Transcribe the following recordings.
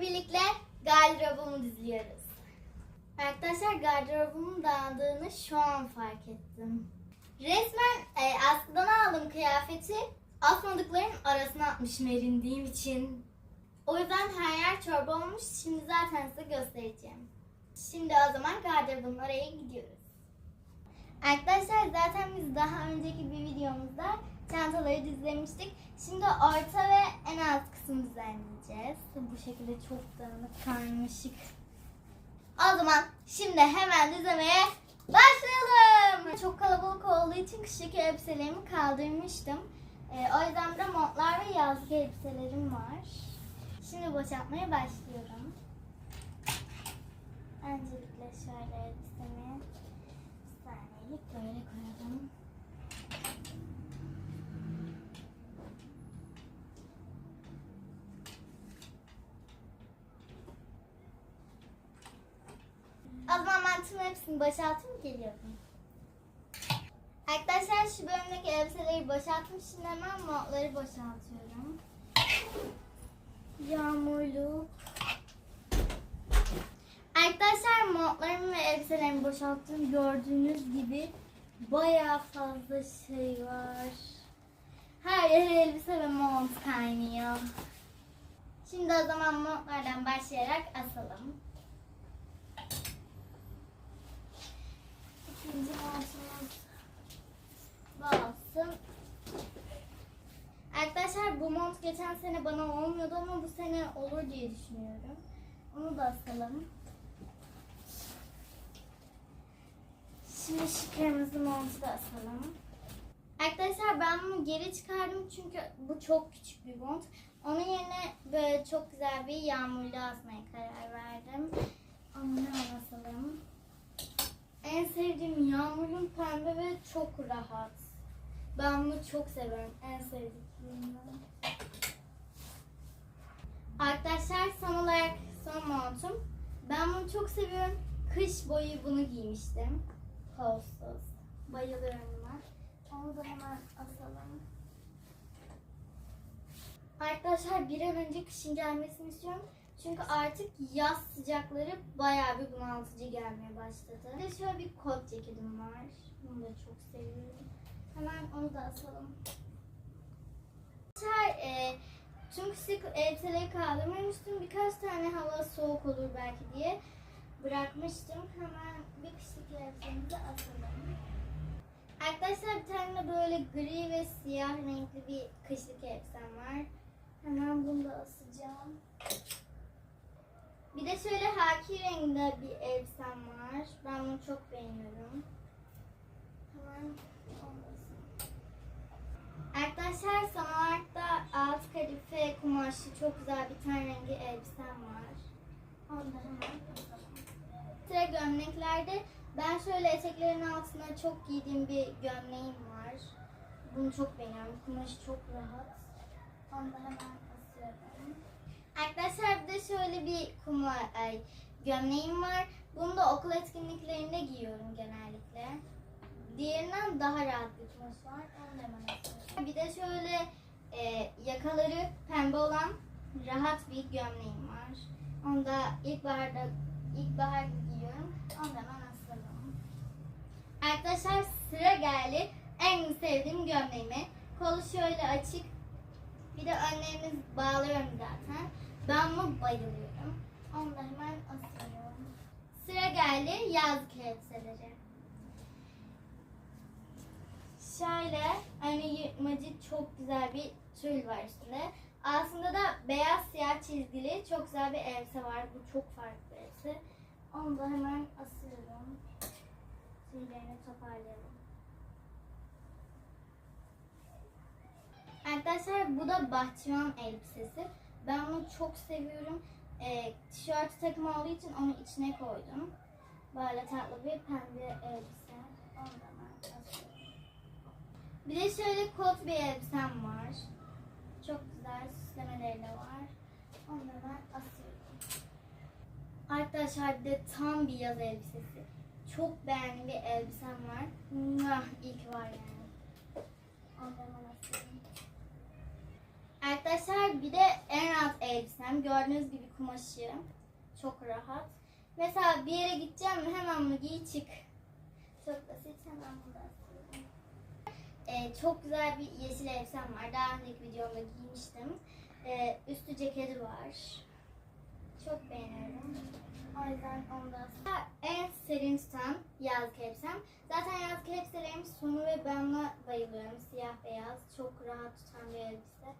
Birlikte gardırobumu düzlüyoruz. Arkadaşlar gardırobumun dağıldığını şu an fark ettim. Resmen e, askıdan aldığım kıyafeti asmadıklarım arasına atmışım erindiğim için. O yüzden her yer çorba olmuş. Şimdi zaten size göstereceğim. Şimdi o zaman gardırobumun oraya gidiyoruz. Arkadaşlar zaten biz daha önceki bir videomuzda çantaları düzlemiştik. Şimdi orta ve en alt kısmı düzenleyeceğiz. Bu şekilde çok dağınık, karmaşık. O zaman şimdi hemen düzlemeye başlayalım. Çok kalabalık olduğu için kışlık elbiselerimi kaldırmıştım. Ee, o yüzden de montlar ve yazlık elbiselerim var. Şimdi boşaltmaya başlıyorum. Öncelikle şöyle elbisemi bir saniyelik böyle koyalım. O zaman ben tüm hepsini boşaltıp geliyorum. Arkadaşlar şu bölümdeki elbiseleri boşalttım. Şimdi hemen montları boşaltıyorum. Yağmurluk. Arkadaşlar montlarımı ve elbiselerimi boşalttım. Gördüğünüz gibi bayağı fazla şey var. Her yer elbise ve mont kaynıyor. Şimdi o zaman montlardan başlayarak asalım. İkinci montumuz bu olsun. Arkadaşlar bu mont geçen sene bana olmuyordu ama bu sene olur diye düşünüyorum. Onu da asalım. Şimdi şu kırmızı montu da asalım. Arkadaşlar ben bunu geri çıkardım çünkü bu çok küçük bir mont. Onun yerine böyle çok güzel bir yağmurlu asmaya karar verdim. Onu hemen asalım. En sevdiğim yağmurun pembe ve çok rahat. Ben bunu çok seviyorum. En sevdiklerimden. Arkadaşlar son olarak son montum. Ben çok seviyorum. Kış boyu bunu giymiştim. Kolsuz. Bayılıyorum buna. Onu da hemen asalım. Arkadaşlar bir an önce kışın gelmesini istiyorum. Çünkü artık yaz sıcakları bayağı bir bunaltıcı gelmeye başladı. De şöyle bir kot ceketim var. Bunu da çok seviyorum. Hemen onu da asalım. Arkadaşlar e, tüm kışlık elbiseleri kaldırmamıştım. Birkaç tane hava soğuk olur belki diye bırakmıştım. Hemen bir kışlık elbisemizi asalım. Arkadaşlar bir tane böyle gri ve siyah renkli bir kışlık elbisem var. Hemen bunu da asacağım. Bir de şöyle haki renginde bir elbisem var. Ben bunu çok beğeniyorum. Hemen. Arkadaşlar son olarak da alt kadife kumaşlı çok güzel bir ten rengi elbisem var. Onu da hemen asalım. Sıra gömleklerde ben şöyle eteklerin altına çok giydiğim bir gömleğim var. Bunu çok beğeniyorum. Kumaşı çok rahat. Onu da hemen asıyorum. Arkadaşlar bir de şöyle bir kuma, ay, gömleğim var. Bunu da okul etkinliklerinde giyiyorum genellikle. Diğerinden daha rahat bir kumaş var. Onu da hemen asıyorum. Bir de şöyle e, yakaları pembe olan rahat bir gömleğim var. Onu da ilkbaharda ilkbahar giyiyorum. Onu da hemen asalım. Arkadaşlar geldi. En sevdiğim gömleğimi. Kolu şöyle açık. Bir de önlerimiz bağlıyorum zaten. Ben bunu bayılıyorum. Onu da hemen asıyorum. Sıra geldi yazlık elbiseleri. Şöyle hani yırtmacı çok güzel bir tül var üstünde. Aslında da beyaz siyah çizgili çok güzel bir elbise var. Bu çok farklı elbise. Onu da hemen asıyorum. Tüylerini toparlayalım. Arkadaşlar bu da bahçıvan elbisesi. Ben bunu çok seviyorum. Ee, tişört takım olduğu için onu içine koydum. Böyle tatlı bir pembe elbise. Ben. Bir de şöyle kot bir elbisem var. Çok güzel süslemeleri var. Onu da ben asıyorum. Arkadaşlar bir de tam bir yaz elbisesi. Çok beğendiğim bir elbisem var. Mwah, iyi ki var yani. Onu da hemen asıyorum. Arkadaşlar bir de en el elbisem. Gördüğünüz gibi kumaşı. Çok rahat. Mesela bir yere gideceğim hemen bunu giy çık. Çok basit hemen atıyorum. Ee, çok güzel bir yeşil elbisem var. Daha önceki videomda giymiştim. Ee, üstü ceketi var. Çok beğeniyorum. O yüzden onu da En serin tutan yazlık elbisem. Zaten yazlık elbiselerim sonu ve ben bayılıyorum. Siyah beyaz. Çok rahat tutan bir elbise.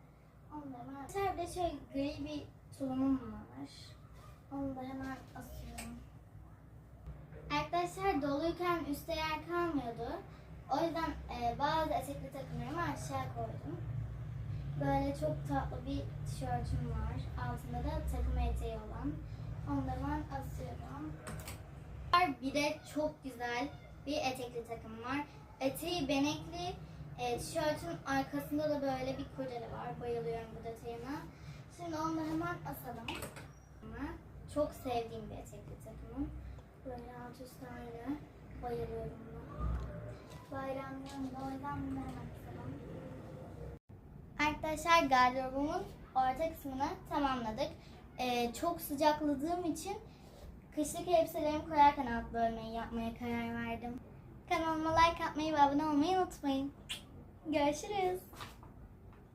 Bir de şöyle gri bir tulumum var. Onu da hemen asıyorum. Arkadaşlar doluyken üstte yer kalmıyordu. O yüzden e, bazı etekli takımlarımı aşağı koydum. Böyle çok tatlı bir tişörtüm var. Altında da takım eteği olan. Onu da ben asıyorum. Bir de çok güzel bir etekli takım var. Eteği benekli. E, tişörtün arkasında da böyle bir kurdele var. Bayılıyorum bu detayına. Şimdi onu da hemen asalım. Çok sevdiğim bir etekli takımım. Böyle alt üst öyle. Bayılıyorum buna. Bayramlarında o yüzden bunları hemen asalım. Arkadaşlar gardırobumun orta kısmını tamamladık. Ee, çok sıcakladığım için kışlık elbiselerimi koyarken alt bölmeyi yapmaya karar verdim. Kanalıma like atmayı ve abone olmayı unutmayın. Görüşürüz.